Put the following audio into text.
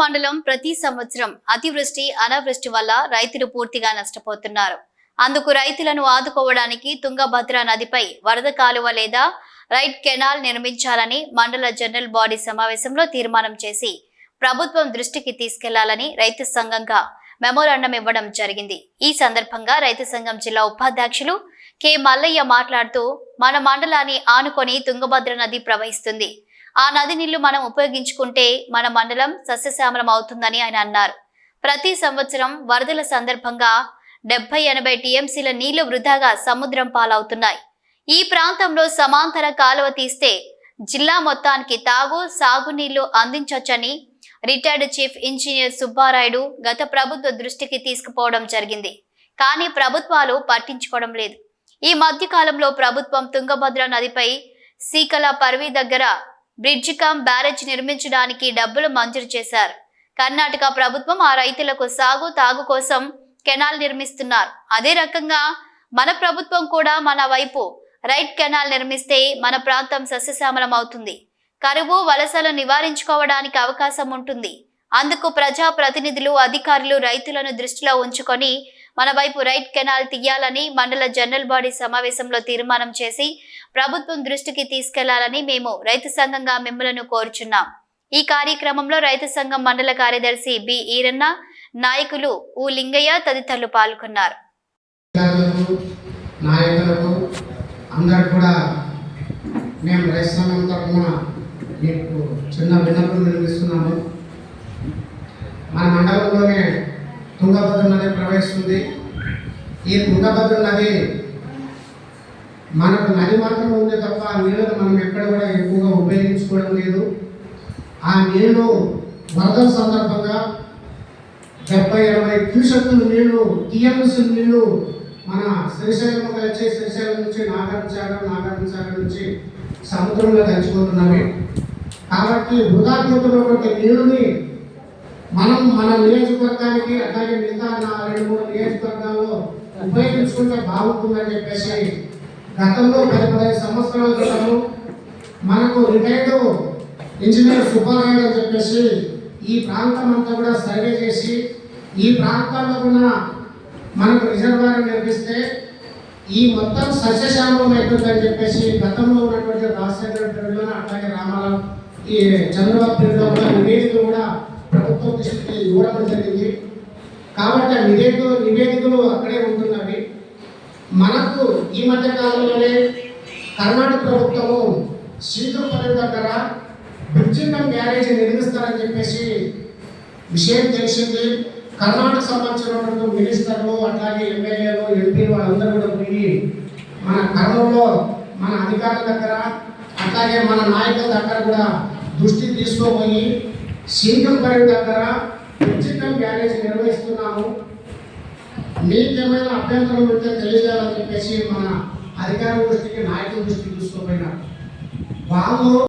మండలం ప్రతి సంవత్సరం అతివృష్టి అనావృష్టి వల్ల రైతులు పూర్తిగా నష్టపోతున్నారు. అందుకు రైతులను ఆదుకోవడానికి తుంగభద్ర నదిపై వరద కాలువ లేదా రైట్ కెనాల్ నిర్మించాలని మండల జనరల్ బాడీ సమావేశంలో తీర్మానం చేసి ప్రభుత్వం దృష్టికి తీసుకెళ్ళాలని రైతు సంఘంగా మెమోరాండం ఇవ్వడం జరిగింది. ఈ సందర్భంగా రైతు సంఘం జిల్లా ఉపాధ్యక్షులు కె. మల్లయ్య మాట్లాడుతూ మన మండలాన్ని ఆనుకొని తుంగభద్ర నది ప్రవహిస్తుంది. ఆ నది నీళ్ళు మనం ఉపయోగించుకుంటే మన మండలం సస్యశ్యామలం అవుతుందని ఆయన అన్నారు. ప్రతి సంవత్సరం వరదల సందర్భంగా డెబ్బై ఎనభై టీఎంసీల నీళ్ళు వృధాగా సముద్రం పాలవుతున్నాయి. ఈ ప్రాంతంలో సమాంతర కాలువ తీస్తే జిల్లా మొత్తానికి తాగు సాగునీళ్ళు అందించొచ్చని రిటైర్డ్ చీఫ్ ఇంజనీర్ సుబ్బారాయుడు గత ప్రభుత్వ దృష్టికి తీసుకుపోవడం జరిగింది. కానీ ప్రభుత్వాలు పట్టించుకోవడం లేదు. ఈ మధ్యకాలంలో ప్రభుత్వం తుంగభద్ర నదిపై సీకల పర్వీ దగ్గర బ్రిడ్జ్ కమ్ బ్యారేజ్ నిర్మించడానికి డబ్బులు మంజూరు చేశారు. కర్ణాటక ప్రభుత్వం ఆ రైతులకు సాగు తాగు కోసం కెనాల్ నిర్మిస్తున్నారు. అదే రకంగా మన ప్రభుత్వం కూడా మన వైపు రైట్ కెనాల్ నిర్మిస్తే మన ప్రాంతం సస్యశ్యామలం అవుతుంది కరువు వలసలు నివారించుకోవడానికి అవకాశం ఉంటుంది. అందుకు ప్రజా ప్రతినిధులు అధికారులు రైతులను దృష్టిలో ఉంచుకొని మన వైపు రైట్ కెనాల్ తీయాలని మండల జనరల్ బాడీ సమావేశంలో తీర్మానం చేసి ప్రభుత్వం దృష్టికి తీసుకెళ్ళాలని మేము రైతు సంఘంగా మిమ్మలను కోరుచున్నాం. ఈ కార్యక్రమంలో రైతు సంఘం మండల కార్యదర్శి బి ఈరన్న నాయకులు ఊ లింగయ్య తదితరులు పాల్గొన్నారు. నాయకులకు అందరు కూడా మేము రైతు సంఘం తరఫున మీకు చిన్న విన్నపం నిర్మిస్తున్నాము. మన మండలంలోనే తుంగభద్ర నది ప్రవహిస్తుంది. ఈ తుంగభద్ర నది మనకు నది మాత్రం ఉంది తప్ప ఆ నీళ్ళను మనం ఎక్కడ కూడా ఎక్కువగా ఉపయోగించుకోవడం లేదు. ఆ నీళ్ళు వరదల సందర్భంగా డెబ్బై అరవై క్యూసెక్కుల నీళ్ళు టీఎంసీ నీళ్ళు మన శ్రీశైలం వచ్చి శ్రీశైలం నుంచి నాగార్జున సాగర్ నాగార్జున సాగర్ నుంచి సముద్రంలో కలిసిపోతున్నవి కాబట్టి వృధాపోతున్న ఒక నీళ్ళని మనం మన నియోజకవర్గానికి అట్లాగే మిగతా నా రెండు మూడు నియోజకవర్గాల్లో ఉపయోగించుకుంటే బాగుంటుందని చెప్పేసి గతంలో పది పదిహేను సంవత్సరాల క్రితము మనకు రిటైర్డ్ ఇంజనీర్ సుబ్బారాయుడు అని చెప్పేసి ఈ ప్రాంతం అంతా కూడా సర్వే చేసి ఈ ప్రాంతాల్లో ఉన్న మనకు రిజర్వాయర్ నిర్మిస్తే ఈ మొత్తం సస్యశ్యామలం అవుతుందని చెప్పేసి గతంలో ఉన్నటువంటి రాజశేఖర రెడ్డి అట్లాగే రామారావు ఈ చంద్రబాబు పీరియడ్లో కూడా కూడా ప్రభుత్వం దృష్టికి ఇవ్వడం జరిగింది. కాబట్టి ఆ నివేదికలు నివేదికలు అక్కడే ఉంటున్నవి మనకు ఈ మధ్య కాలంలోనే కర్ణాటక ప్రభుత్వము శ్రీకృపల్లి దగ్గర బ్రిడ్జింగం బ్యారేజ్ నిర్మిస్తారని చెప్పేసి విషయం తెలిసింది. కర్ణాటక సంబంధించినటువంటి మినిస్టర్లు అట్లాగే ఎమ్మెల్యేలు ఎంపీలు వాళ్ళందరూ కూడా పోయి మన కర్నూలులో మన అధికారుల దగ్గర అట్లాగే మన నాయకుల దగ్గర కూడా దృష్టి తీసుకోపోయి శ్రీకంపల్లి దగ్గర ఉచితం బ్యారేజ్ నిర్వహిస్తున్నాము. మీకేమైనా అభ్యంతరం ఉంటే తెలియజేయాలని చెప్పేసి మన అధికార దృష్టికి నాయకుల దృష్టికి తీసుకోపోయినారు. వాళ్ళు